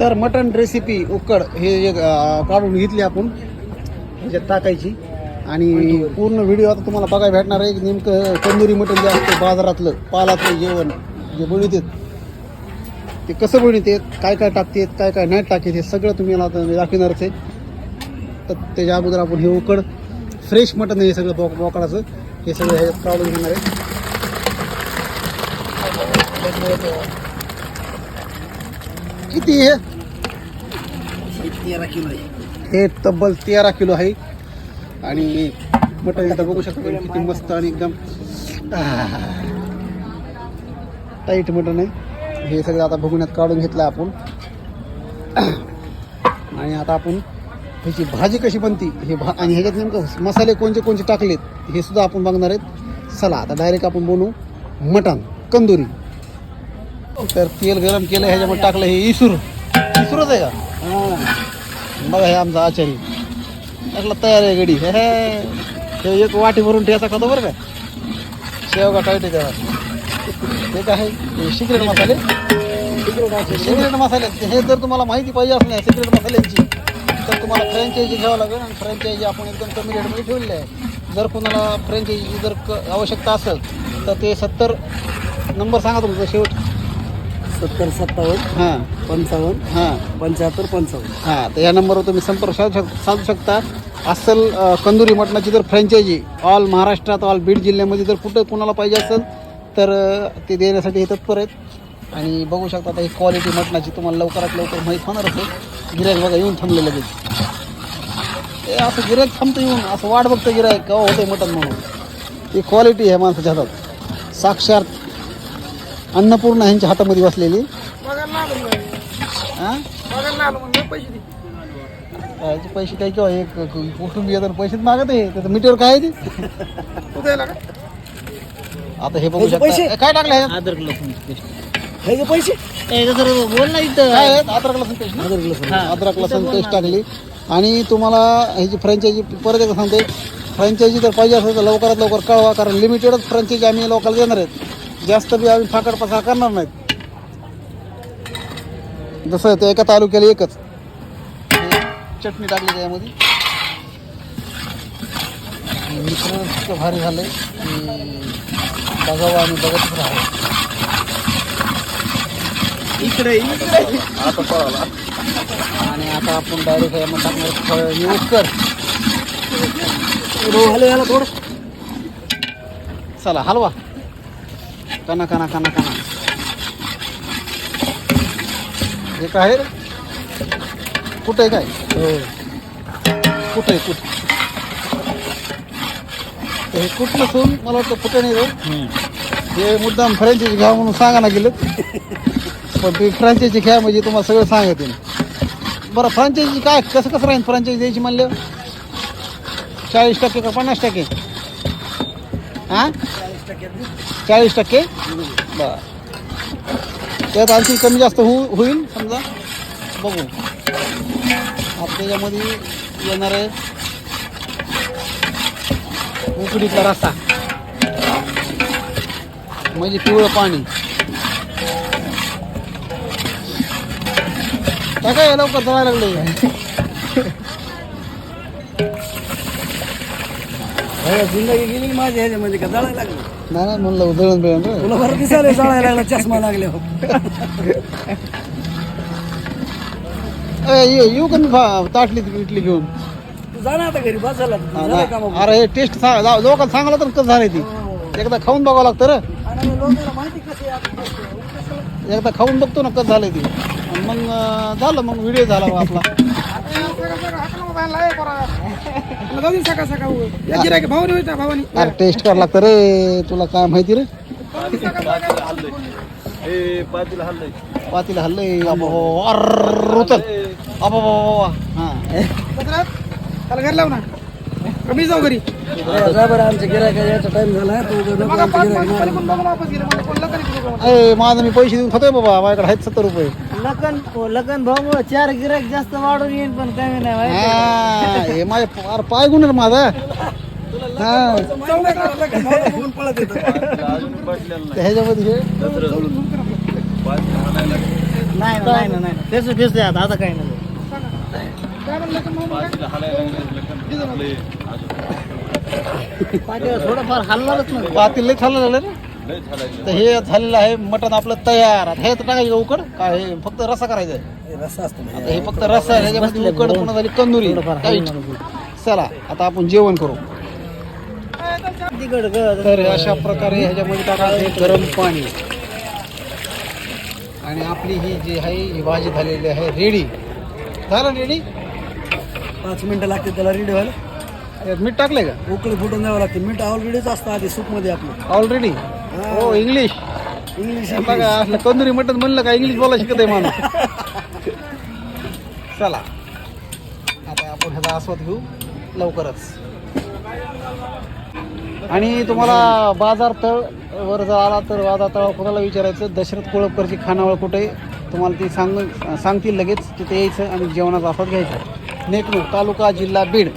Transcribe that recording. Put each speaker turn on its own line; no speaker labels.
तर mutton recipe उकड हे एक काढून घेतली आपण. ह्याच्यात टाकायची. आणि पूर्ण व्हिडिओ आता तुम्हाला बघायला भेटणार आहे. नेमकं तंदुरी मटण जे असतं बाजारातलं पालातलं जेवण जे बनवतात ते कसं बनवतात काय काय टाकतात काय काय नाही टाकतात हे सगळं तुम्ही आता दाखवणारच आहे. तर त्याच्या अगोदर आपण हे उकड फ्रेश मटण आहे हे सगळं बोक बोकडाचं. हे सगळं हे काढून घेणार आहे. किती हे
तेरा किलो आहे.
हे तब्बल तेरा किलो आहे. आणि मटण इथं बघू शकता किती मस्त आणि एकदम टाईट मटण आहे. हे सगळं आता बघण्यात काढून घेतलं आपण. आणि आता आपण ह्याची भाजी कशी बनती हे भा आणि ह्याच्यात नेमकं मसाले कोणते कोणते टाकलेत हे सुद्धा आपण बघणार आहेत. चला आता डायरेक्ट आपण बनवू मटण कंदुरी तर तेल गरम केलं ह्याच्यामध्ये टाकलं हे इसूर. इसूरच आहे का? बघा हे आमचा आचारी. टाकला तयार आहे गडी. हे एक वाटी भरून ठेवायचा खातो बरं का? शेवगा टाईट आहे त्याला. हे काय? आहे सिक्रेट मसाले? सिक्रेट मसाले. हे जर तुम्हाला माहिती पाहिजे असल्या सिक्रेट मसाल्यांची तर तुम्हाला फ्रँचायझी घ्यावं लागेल आणि फ्रँचायझी आपण एकदम कमी रेटमध्ये ठेवलेली आहे. जर कोणाला फ्रँचायझी जर क आवश्यकता असेल तर ते सत्तर नंबर सांगा तुमचा शेवट.
सत्तर सत्तावन्न
हां.
पंचावन्न
हां.
पंच्याहत्तर पंचावन्न.
हां तर या नंबरवर तुम्ही संपर्क साधू शक साधू शकता. अस्सल अ, कंदुरी मटणाची जर फ्रँचायझी ऑल महाराष्ट्रात ऑल बीड जिल्ह्यामध्ये जर कुठं कोणाला पाहिजे असेल तर अ, ते देण्यासाठी हे तत्पर आहेत. आणि बघू शकता आता ही क्वालिटी मटणाची तुम्हाला लवकरात लवकर माहीत होणारच आहे गिरायक बघा येऊन थांबले लगेच. हे असं गिरायक थांबतं येऊन असं वाट बघतं गिरायक केव्हा होतंय मटण म्हणून. ही क्वालिटी आहे माणसाच्या हातात. साक्षात अन्नपूर्णा यांच्या हातामध्ये बसलेली. हां याचे पैसे काय किंवा एक कुटुंबीय तर पैसेच मागत आहे. त्याचं मीटर काय आहे ते? आता हे बघू
त्याचे पैसे?
शकता काय टाकलं ह्याच्यात?
अदरक लसूण ह्याचे पैसे?
बोल ना इथं. काय आहे? अद्रक लसूण पेस्ट ना?
अदरक लसूण.
अद्रक लसूण पेस्ट टाकली. आणि तुम्हाला ह्याची फ्रँचायझी परत एकदा सांगते फ्रँचायझी जर पाहिजे असेल तर लवकरात लवकर कळवा कारण लिमिटेडच फ्रँचायझी आम्ही लोकांना देणार आहेत. जास्त बी आम्ही फाकड पसार करणार नाहीत. जसं ते एका तालुक्याला एकच. चटणी टाकली त्यामध्ये मिश्रण इतकं भारी झालंय की बघावं आणि बघतच राहावं.
इकडे इकडे.
आणि आता आपण डायरेक्ट यामध्ये टाकणार फळ. यूज़ कर.
हॅलो याला थोडं.
चला हलवा. कना कना कना कना हे काय रे? कुठं आहे काय?
हो.
कुठं आहे कुठं? हे कुठलं नसून मला वाटतं कुठं नाही रे. हे मुद्दाम फ्रँचायझी घ्या म्हणून सांगा ना गेलं पण ते फ्रँचायझी घ्या म्हणजे तुम्हाला सगळं सांगते बरं फ्रँचायझी काय कसं कसं राहील फ्रँचायझी द्यायची म्हणलं? चाळीस टक्के का पन्नास टक्के? हां? चाळीस टक्के. बरं. त्यात आणखी कमी जास्त होऊ होईल समजा. बघू. आता त्याच्यामध्ये येणार आहे उकडीचा रस्ता म्हणजे पिवळं पाणी. काय काय लवकर जायला लागले
जिंदगी गेली माझी ह्याच्यामध्ये का जळायला लागलं?
नाही नाही म्हणलं उधळून बिळून रे.
तुला बरं दिसायला जळायला लागला चष्मा लागले हो.
येऊ का मी ताटली इटली घेऊन?
तू जा ना आता घरी बसायला
हा
झालं का
अरे हे टेस्ट लोकांना तर कसं झालंय ती? एकदा खाऊन बघावं लागतं रे.
आणि लोकांना माहिती कशी आहे आता कसं?
एकदा खाऊन बघतो ना कसं झालंय ती. आणि मग अं, झालं मग व्हिडिओ झाला मग आपला. अरे टेस्ट करावं लागतं रे तुला काय माहिती रे? पातीला हल्लंय. उचल अबो, हा.
कमी जाऊ घरी
बरं आमच्या गिरायका यायचा टाइम झाला
माझं मी पैसे देऊन खातोय बाबा. माझ्याकडे आहेत सत्तर रुपये.
लखन लखन भाऊ चार गिरायक जास्त वाढून येईल पण कमी नाही
हा हे माझे अरे पाय गुन्हे माझा. हा. ह्याच्यामध्ये हे?
नाही ना, नाही ना, नाही ना. तेच तेच ते आता आता काही नाही? पाट्यावर थोडंफार हलणारच नाही
पातील लई खाल्लं झालं ना तर हे झालेलं आहे मटण आपलं तयार. आता हे तर टाकायचं का उकड? का हे फक्त रसा करायचा आहे?
रस्सा असतो
आता हे फक्त रसा आहे ह्याच्यामध्ये उकड पुन्हा झाली कंदुरी टाईट. चला आता आपण जेवण करू. तर अशा प्रकारे ह्याच्यामध्ये टाकायचे गरम पाणी. आणि आपली ही जी आहे ही भाजी झालेली आहे रेडी. झालं रेडी?
पाच मिनिटं लागते त्याला रेडी व्हायला.
यात मीठ टाकले का?
उकळी फुटून द्यावं लागते. मीठ ऑलरेडीच असतं आधी सूपमध्ये आपलं.
ऑलरेडी हो इंग्लिश
इंग्लिश
बघा असलं कंदुरी मटण म्हणलं का इंग्लिश बोला शिकत आहे माणूस. चला. आता आपण ह्याचा आस्वाद घेऊ लवकरच. आणि तुम्हाला बाजार तळ वर जर आला तर बाजार तळ कोणाला विचारायचं? दशरथ कोळपकरची खानावळ कुठे? तुम्हाला ती सांग सांगतील लगेच. तिथे यायचं आणि जेवणाचा आस्वाद घ्यायचा. नेकनूर तालुका जिल्हा बीड.